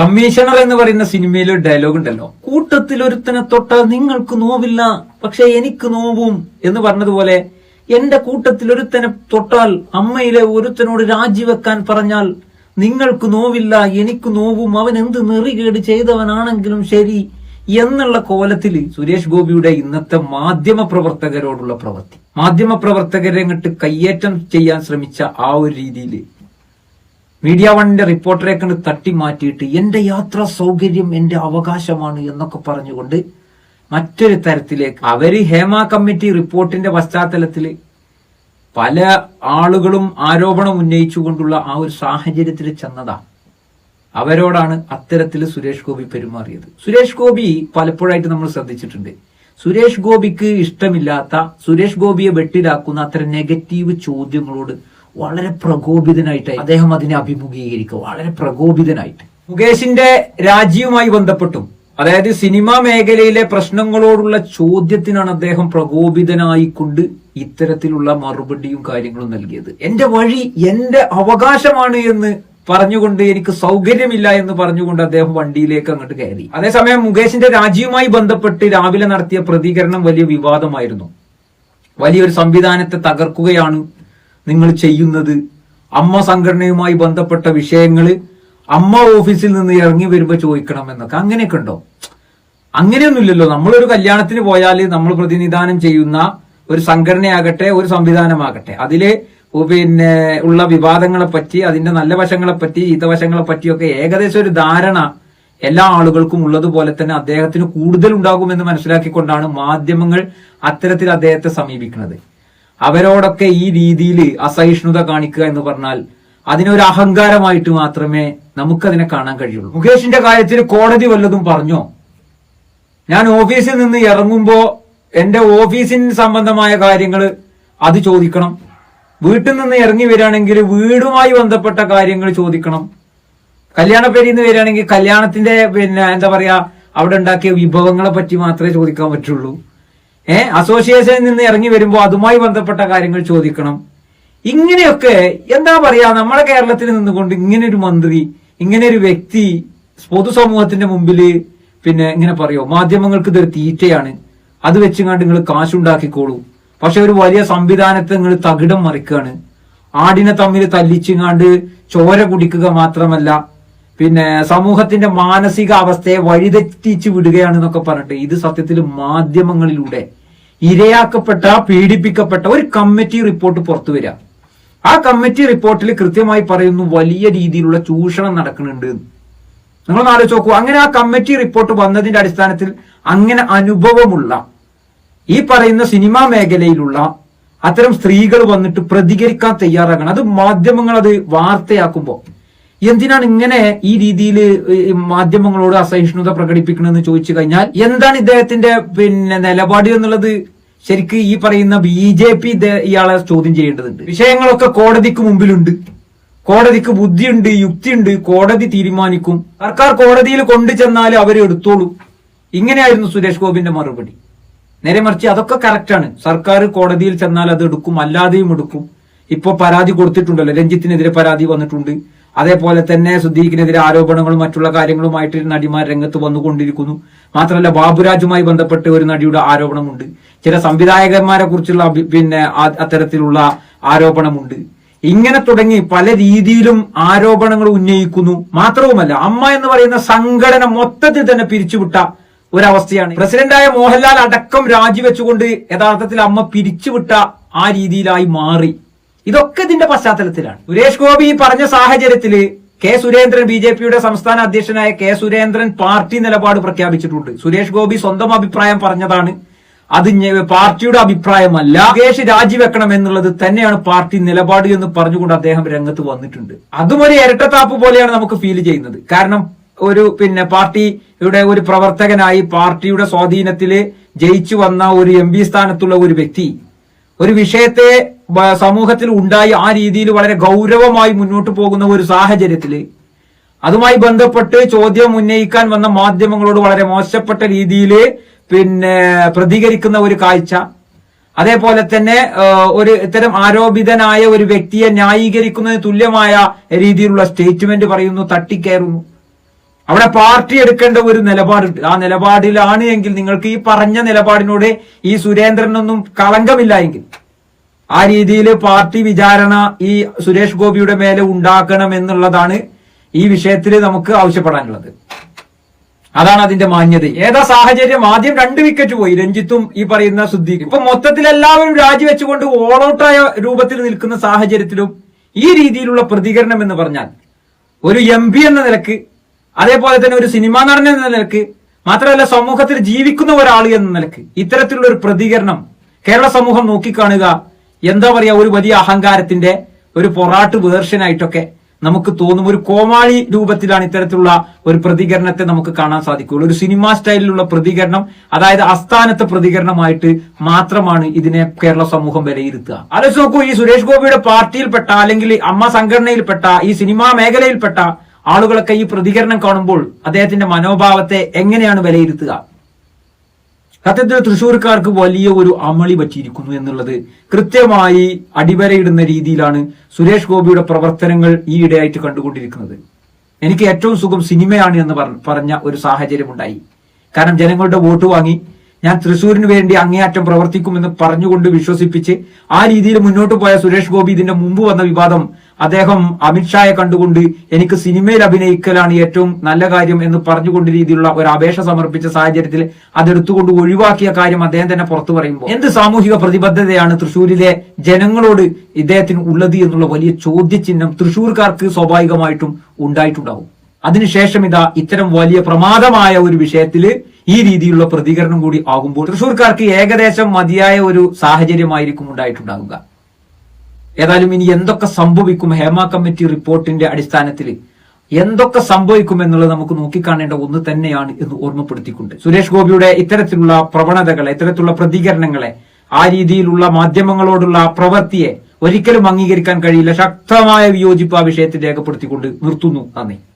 Commissioner എന്ന് പറയുന്ന സിനിമയിൽ ഒരു ഡയലോഗ് ഉണ്ടല്ലോ. കൂട്ടത്തിൽ ഒരുത്തനെ തൊട്ടാൽ നിങ്ങൾക്ക് നോവില്ല പക്ഷെ എനിക്ക് നോവും എന്ന് പറഞ്ഞതുപോലെ എന്റെ കൂട്ടത്തിൽ ഒരുത്തനെ തൊട്ടാൽ അമ്മയിലെ ഒരുത്തനോട് രാജിവെക്കാൻ പറഞ്ഞാൽ നിങ്ങൾക്ക് നോവില്ല എനിക്ക് നോവും അവൻ എന്ത് നെറികേട് ചെയ്തവനാണെങ്കിലും ശരി എന്നുള്ള കോലത്തിൽ സുരേഷ് ഗോപിയുടെ ഇന്നത്തെ മാധ്യമ പ്രവർത്തകരോടുള്ള പ്രവൃത്തി. മാധ്യമ പ്രവർത്തകരെ അങ്ങോട്ട് കയ്യേറ്റം ചെയ്യാൻ ശ്രമിച്ച ആ ഒരു രീതിയിൽ മീഡിയ വണ്ണിന്റെ റിപ്പോർട്ടറെ കണ്ട് തട്ടി മാറ്റിയിട്ട് എന്റെ യാത്രാ സൗകര്യം എന്റെ അവകാശമാണ് എന്നൊക്കെ പറഞ്ഞുകൊണ്ട് മറ്റൊരു തരത്തിലേക്ക് അവർ ഹേമ കമ്മിറ്റി റിപ്പോർട്ടിന്റെ പശ്ചാത്തലത്തിൽ പല ആളുകളും ആരോപണം ഉന്നയിച്ചുകൊണ്ടുള്ള ആ ഒരു സാഹചര്യത്തിൽ ചെന്നതാ. അവരോടാണ് അത്തരത്തിൽ സുരേഷ് ഗോപി പെരുമാറിയത്. സുരേഷ് ഗോപി പലപ്പോഴായിട്ട് നമ്മൾ ശ്രദ്ധിച്ചിട്ടുണ്ട്. സുരേഷ് ഗോപിക്ക് ഇഷ്ടമില്ലാത്ത സുരേഷ് ഗോപിയെ വെട്ടിലാക്കുന്ന അത്തരം നെഗറ്റീവ് ചോദ്യങ്ങളോട് വളരെ പ്രകോപിതനായിട്ട് അദ്ദേഹം അതിനെ അഭിമുഖീകരിക്കുക വളരെ പ്രകോപിതനായിട്ട്. മുകേഷിന്റെ രാജിയുമായി ബന്ധപ്പെട്ടും അതായത് സിനിമാ മേഖലയിലെ പ്രശ്നങ്ങളോടുള്ള ചോദ്യത്തിനാണ് അദ്ദേഹം പ്രകോപിതനായിക്കൊണ്ട് ഇത്തരത്തിലുള്ള മറുപടിയും കാര്യങ്ങളും നൽകിയത്. എന്റെ വഴി എന്റെ അവകാശമാണ് എന്ന് പറഞ്ഞുകൊണ്ട് എനിക്ക് സൗകര്യമില്ല എന്ന് പറഞ്ഞുകൊണ്ട് അദ്ദേഹം വണ്ടിയിലേക്ക് അങ്ങോട്ട് കയറി. അതേസമയം മുകേഷിന്റെ രാജിയുമായി ബന്ധപ്പെട്ട് രാവിലെ നടത്തിയ പ്രതികരണം വലിയ വിവാദമായിരുന്നു. വലിയൊരു സംവിധാനത്തെ തകർക്കുകയാണ് നിങ്ങൾ ചെയ്യുന്നത്? അമ്മ സംഘടനയുമായി ബന്ധപ്പെട്ട വിഷയങ്ങൾ അമ്മ ഓഫീസിൽ നിന്ന് ഇറങ്ങി വരുമ്പോൾ ചോദിക്കണം എന്നൊക്കെ അങ്ങനെയൊക്കെ ഉണ്ടോ? അങ്ങനെയൊന്നുമില്ലല്ലോ. നമ്മളൊരു കല്യാണത്തിന് പോയാൽ നമ്മൾ പ്രതിനിധാനം ചെയ്യുന്ന ഒരു സംഘടനയാകട്ടെ ഒരു സംവിധാനമാകട്ടെ. അതിലെ പിന്നെ ഉള്ള വിവാദങ്ങളെ പറ്റി അതിന്റെ നല്ല വശങ്ങളെ പറ്റി ചീത്ത വശങ്ങളെ പറ്റിയൊക്കെ ഏകദേശം ഒരു ധാരണ എല്ലാ ആളുകൾക്കും ഉള്ളതുപോലെ തന്നെ അദ്ദേഹത്തിന് കൂടുതൽ ഉണ്ടാകുമെന്ന് മനസ്സിലാക്കിക്കൊണ്ടാണ് മാധ്യമങ്ങൾ അത്തരത്തിൽ അദ്ദേഹത്തെ സമീപിക്കുന്നത്. അവരോടൊക്കെ ഈ രീതിയിൽ അസഹിഷ്ണുത കാണിക്കുക എന്ന് പറഞ്ഞാൽ അതിനൊരു അഹങ്കാരമായിട്ട് മാത്രമേ നമുക്കതിനെ കാണാൻ കഴിയുള്ളൂ. മുകേഷിന്റെ കാര്യത്തിൽ കോടതി വല്ലതും പറഞ്ഞോ? ഞാൻ ഓഫീസിൽ നിന്ന് ഇറങ്ങുമ്പോ എന്റെ ഓഫീസിന് സംബന്ധമായ കാര്യങ്ങൾ അത് ചോദിക്കണം. വീട്ടിൽ നിന്ന് ഇറങ്ങി വരികയാണെങ്കിൽ വീടുമായി ബന്ധപ്പെട്ട കാര്യങ്ങൾ ചോദിക്കണം. കല്യാണപ്പേരിൽ നിന്ന് വരികയാണെങ്കിൽ കല്യാണത്തിന്റെ പിന്നെ എന്താ പറയാ അവിടെ ഉണ്ടാക്കിയ വിഭവങ്ങളെ പറ്റി മാത്രമേ ചോദിക്കാൻ പറ്റുള്ളൂ. ഏഹ് അസോസിയേഷനിൽ നിന്ന് ഇറങ്ങി വരുമ്പോൾ അതുമായി ബന്ധപ്പെട്ട കാര്യങ്ങൾ ചോദിക്കണം. ഇങ്ങനെയൊക്കെ എന്താ പറയാ? നമ്മളെ കേരളത്തിൽ നിന്നുകൊണ്ട് ഇങ്ങനെ ഒരു മന്ത്രി ഇങ്ങനെ ഒരു വ്യക്തി പൊതുസമൂഹത്തിന്റെ മുമ്പിൽ പിന്നെ ഇങ്ങനെ പറയോ? മാധ്യമങ്ങൾക്ക് ഇതൊരു തീറ്റയാണ്. അത് വെച്ചുകൊണ്ട് നിങ്ങൾ കാശുണ്ടാക്കിക്കോളൂ. പക്ഷെ ഒരു വലിയ സംവിധാനത്തെ നിങ്ങൾ തകിടം മറിക്കുകയാണ് ആടിനെ തമ്മിൽ തല്ലിച്ചുങ്ങാണ്ട് ചോര കുടിക്കുക മാത്രമല്ല പിന്നെ സമൂഹത്തിന്റെ മാനസിക അവസ്ഥയെ വഴിതെറ്റിച്ചു വിടുകയാണ് എന്നൊക്കെ പറഞ്ഞിട്ട് ഇത് സത്യത്തിൽ മാധ്യമങ്ങളിലൂടെ ഇരയാക്കപ്പെട്ട പീഡിപ്പിക്കപ്പെട്ട ഒരു കമ്മിറ്റി റിപ്പോർട്ട് പുറത്തു വരിക. ആ കമ്മിറ്റി റിപ്പോർട്ടിൽ കൃത്യമായി പറയുന്നു വലിയ രീതിയിലുള്ള ചൂഷണം നടക്കുന്നുണ്ട്. നിങ്ങളൊന്ന് ആലോചിച്ച് നോക്കൂ. അങ്ങനെ ആ കമ്മിറ്റി റിപ്പോർട്ട് വന്നതിന്റെ അടിസ്ഥാനത്തിൽ അങ്ങനെ അനുഭവമുള്ള ഈ പറയുന്ന സിനിമാ മേഖലയിലുള്ള അത്തരം സ്ത്രീകൾ വന്നിട്ട് പ്രതികരിക്കാൻ തയ്യാറാകണം. അത് മാധ്യമങ്ങൾ അത് വാർത്തയാക്കുമ്പോൾ എന്തിനാണ് ഇങ്ങനെ ഈ രീതിയിൽ മാധ്യമങ്ങളോട് അസഹിഷ്ണുത പ്രകടിപ്പിക്കണമെന്ന് ചോദിച്ചു കഴിഞ്ഞാൽ എന്താണ് ഇദ്ദേഹത്തിന്റെ പിന്നെ നിലപാട് എന്നുള്ളത്? ശരിക്ക് ഈ പറയുന്ന ബി ജെ പി ഇയാളെ ചോദ്യം ചെയ്യേണ്ടതുണ്ട്. വിഷയങ്ങളൊക്കെ കോടതിക്ക് മുമ്പിലുണ്ട്. കോടതിക്ക് ബുദ്ധിയുണ്ട് യുക്തിയുണ്ട് കോടതി തീരുമാനിക്കും. സർക്കാർ കോടതിയിൽ കൊണ്ടു ചെന്നാൽ അവരെ എടുത്തോളൂ. ഇങ്ങനെയായിരുന്നു സുരേഷ് ഗോപിന്റെ മറുപടി. നേരെ മറിച്ച് അതൊക്കെ കറക്റ്റാണ് സർക്കാർ കോടതിയിൽ ചെന്നാൽ അത് എടുക്കും അല്ലാതെയും എടുക്കും. ഇപ്പൊ പരാതി കൊടുത്തിട്ടുണ്ടല്ലോ രഞ്ജിത്തിനെതിരെ പരാതി വന്നിട്ടുണ്ട്. അതേപോലെ തന്നെ സുദ്ദീഖിനെതിരെ ആരോപണങ്ങളും മറ്റുള്ള കാര്യങ്ങളുമായിട്ട് നടിമാർ രംഗത്ത് വന്നുകൊണ്ടിരിക്കുന്നു. മാത്രമല്ല ബാബുരാജുമായി ബന്ധപ്പെട്ട് ഒരു നടിയുടെ ആരോപണമുണ്ട്. ചില സംവിധായകന്മാരെ കുറിച്ചുള്ള പിന്നെ അത്തരത്തിലുള്ള ആരോപണമുണ്ട്. ഇങ്ങനെ തുടങ്ങി പല രീതിയിലും ആരോപണങ്ങൾ ഉന്നയിക്കുന്നു. മാത്രവുമല്ല അമ്മ എന്ന് പറയുന്ന സംഘടന മൊത്തത്തിൽ തന്നെ പിരിച്ചുവിട്ട ഒരവസ്ഥയാണ്. പ്രസിഡന്റായ മോഹൻലാൽ അടക്കം രാജിവെച്ചുകൊണ്ട് യഥാർത്ഥത്തിൽ അമ്മ പിരിച്ചുവിട്ട ആ രീതിയിലായി മാറി. ഇതൊക്കെ ഇതിന്റെ പശ്ചാത്തലത്തിലാണ്. സുരേഷ് ഗോപി പറഞ്ഞ സാഹചര്യത്തിൽ കെ സുരേന്ദ്രൻ ബി ജെ പിയുടെ സംസ്ഥാന അധ്യക്ഷനായ കെ സുരേന്ദ്രൻ പാർട്ടി നിലപാട് പ്രഖ്യാപിച്ചിട്ടുണ്ട്. സുരേഷ് ഗോപി സ്വന്തം അഭിപ്രായം പറഞ്ഞതാണ്. അത് പാർട്ടിയുടെ അഭിപ്രായമല്ല. മുകേഷ് രാജിവെക്കണം എന്നുള്ളത് തന്നെയാണ് പാർട്ടി നിലപാട് എന്ന് പറഞ്ഞുകൊണ്ട് അദ്ദേഹം രംഗത്ത് വന്നിട്ടുണ്ട്. അതും ഒരു ഇരട്ടത്താപ്പ് പോലെയാണ് നമുക്ക് ഫീൽ ചെയ്യുന്നത്. കാരണം ഒരു പിന്നെ പാർട്ടിയുടെ ഒരു പ്രവർത്തകനായി പാർട്ടിയുടെ സ്വാധീനത്തിൽ ജയിച്ചു വന്ന ഒരു എം സ്ഥാനത്തുള്ള ഒരു വ്യക്തി ഒരു വിഷയത്തെ സമൂഹത്തിൽ ഉണ്ടായി ആ രീതിയിൽ വളരെ ഗൗരവമായി മുന്നോട്ട് പോകുന്ന ഒരു സാഹചര്യത്തിൽ അതുമായി ബന്ധപ്പെട്ട് ചോദ്യം ഉന്നയിക്കാൻ വന്ന മാധ്യമങ്ങളോട് വളരെ മോശപ്പെട്ട രീതിയിൽ പിന്നെ പ്രതികരിക്കുന്ന ഒരു കാഴ്ച. അതേപോലെ തന്നെ ഒരു ഇത്തരം ആരോപിതനായ ഒരു വ്യക്തിയെ ന്യായീകരിക്കുന്നതിന് തുല്യമായ രീതിയിലുള്ള സ്റ്റേറ്റ്മെന്റ് പറയുന്നു തട്ടിക്കയറുന്നു അവിടെ പാർട്ടി എടുക്കേണ്ട ഒരു നിലപാടുണ്ട്. ആ നിലപാടിലാണ് എങ്കിൽ നിങ്ങൾക്ക് ഈ പറഞ്ഞ നിലപാടിനോട് ഈ സുരേന്ദ്രനൊന്നും കളങ്കമില്ല എങ്കിൽ. ആ രീതിയിൽ പാർട്ടി വിചാരണ ഈ സുരേഷ് ഗോപിയുടെ മേലെ ഉണ്ടാക്കണം എന്നുള്ളതാണ് ഈ വിഷയത്തിൽ നമുക്ക് ആവശ്യപ്പെടാനുള്ളത്. അതാണ് അതിന്റെ മാന്യത. ഏതാ സാഹചര്യം? ആദ്യം രണ്ട് വിക്കറ്റ് പോയി. രഞ്ജിത്തും ഈ പറയുന്ന സുദ്ദീഖ്. ഇപ്പൊ മൊത്തത്തിൽ എല്ലാവരും രാജിവെച്ചുകൊണ്ട് ഓൾ ഔട്ടായ രൂപത്തിൽ നിൽക്കുന്ന സാഹചര്യത്തിലും ഈ രീതിയിലുള്ള പ്രതികരണം എന്ന് പറഞ്ഞാൽ ഒരു എം എന്ന നിലയ്ക്ക് അതേപോലെ തന്നെ ഒരു സിനിമാ നടൻ എന്ന നിലയ്ക്ക് മാത്രമല്ല സമൂഹത്തിൽ ജീവിക്കുന്ന ഒരാൾ എന്ന നിലയ്ക്ക് ഇത്തരത്തിലുള്ള ഒരു പ്രതികരണം കേരള സമൂഹം നോക്കിക്കാണുക എന്താ പറയാ ഒരു വലിയ അഹങ്കാരത്തിന്റെ ഒരു പൊറാട്ട് വേർഷൻ ആയിട്ടൊക്കെ നമുക്ക് തോന്നും. ഒരു കോമാളി രൂപത്തിലാണ് ഇത്തരത്തിലുള്ള ഒരു പ്രതികരണത്തെ നമുക്ക് കാണാൻ സാധിക്കുകയുള്ളൂ. ഒരു സിനിമാ സ്റ്റൈലിലുള്ള പ്രതികരണം അതായത് അസ്ഥാനത്തെ പ്രതികരണമായിട്ട് മാത്രമാണ് ഇതിനെ കേരള സമൂഹം വിലയിരുത്തുക. ആലോചിച്ച് നോക്കൂ ഈ സുരേഷ് ഗോപിയുടെ പാർട്ടിയിൽപ്പെട്ട അല്ലെങ്കിൽ അമ്മ സംഘടനയിൽപ്പെട്ട ഈ സിനിമാ മേഖലയിൽപ്പെട്ട ആളുകളൊക്കെ ഈ പ്രതികരണം കാണുമ്പോൾ അദ്ദേഹത്തിന്റെ മനോഭാവത്തെ എങ്ങനെയാണ് വിലയിരുത്തുക? സത്യത്തിൽ തൃശ്ശൂർക്കാർക്ക് വലിയ ഒരു അമളി പറ്റിയിരിക്കുന്നു എന്നുള്ളത് കൃത്യമായി അടിവരയിടുന്ന രീതിയിലാണ് സുരേഷ് ഗോപിയുടെ പ്രവർത്തനങ്ങൾ ഈയിടെയായിട്ട് കണ്ടുകൊണ്ടിരിക്കുന്നത്. എനിക്ക് ഏറ്റവും സുഖം സിനിമയാണ് എന്ന് പറ- പറഞ്ഞ ഒരു സാഹചര്യം ഉണ്ടായി കാരണം ജനങ്ങളുടെ വോട്ട് വാങ്ങി ഞാൻ തൃശ്ശൂരിന് വേണ്ടി അങ്ങേയറ്റം പ്രവർത്തിക്കുമെന്ന് പറഞ്ഞുകൊണ്ട് വിശ്വസിപ്പിച്ച് ആ രീതിയിൽ മുന്നോട്ട് പോയ സുരേഷ് ഗോപി ഇതിന്റെ മുമ്പ് വന്ന വിവാദം അദ്ദേഹം അമിത്ഷായെ കണ്ടുകൊണ്ട് എനിക്ക് സിനിമയിൽ അഭിനയിക്കലാണ് ഏറ്റവും നല്ല കാര്യം എന്ന് പറഞ്ഞുകൊണ്ട് രീതിയിലുള്ള ഒരു അപേക്ഷ സമർപ്പിച്ച സാഹചര്യത്തിൽ അതെടുത്തുകൊണ്ട് ഒഴിവാക്കിയ കാര്യം അദ്ദേഹം തന്നെ പുറത്തു പറയുമ്പോൾ എന്ത് സാമൂഹിക പ്രതിബദ്ധതയാണ് തൃശൂരിലെ ജനങ്ങളോട് ഇദ്ദേഹത്തിന് ഉള്ളത് എന്നുള്ള വലിയ ചോദ്യചിഹ്നം തൃശൂർക്കാർക്ക് സ്വാഭാവികമായിട്ടും ഉണ്ടായിട്ടുണ്ടാവും. അതിനുശേഷം ഇതാ ഇത്തരം വലിയ പ്രമാദമായ ഒരു വിഷയത്തിൽ ഈ രീതിയിലുള്ള പ്രതികരണം കൂടി ആകുമ്പോൾ തൃശൂർക്കാർക്ക് ഏകദേശം മതിയായ ഒരു സാഹചര്യമായിരിക്കും ഉണ്ടായിട്ടുണ്ടാകുക ഏതായാലും ഇനി എന്തൊക്കെ സംഭവിക്കും ഹേമ കമ്മിറ്റി റിപ്പോർട്ടിന്റെ അടിസ്ഥാനത്തിൽ എന്തൊക്കെ സംഭവിക്കും എന്നുള്ളത് നമുക്ക് നോക്കിക്കാണേണ്ട ഒന്ന് തന്നെയാണ് എന്ന് ഓർമ്മപ്പെടുത്തിക്കൊണ്ട്. സുരേഷ് ഗോപിയുടെ ഇത്തരത്തിലുള്ള പ്രവണതകളെ ഇത്തരത്തിലുള്ള പ്രതികരണങ്ങളെ ആ രീതിയിലുള്ള മാധ്യമങ്ങളോടുള്ള പ്രവൃത്തിയെ ഒരിക്കലും അംഗീകരിക്കാൻ കഴിയില്ല. ശക്തമായ വിയോജിപ്പ് ആ വിഷയത്തിൽ രേഖപ്പെടുത്തിക്കൊണ്ട് നിർത്തുന്നു. നന്ദി.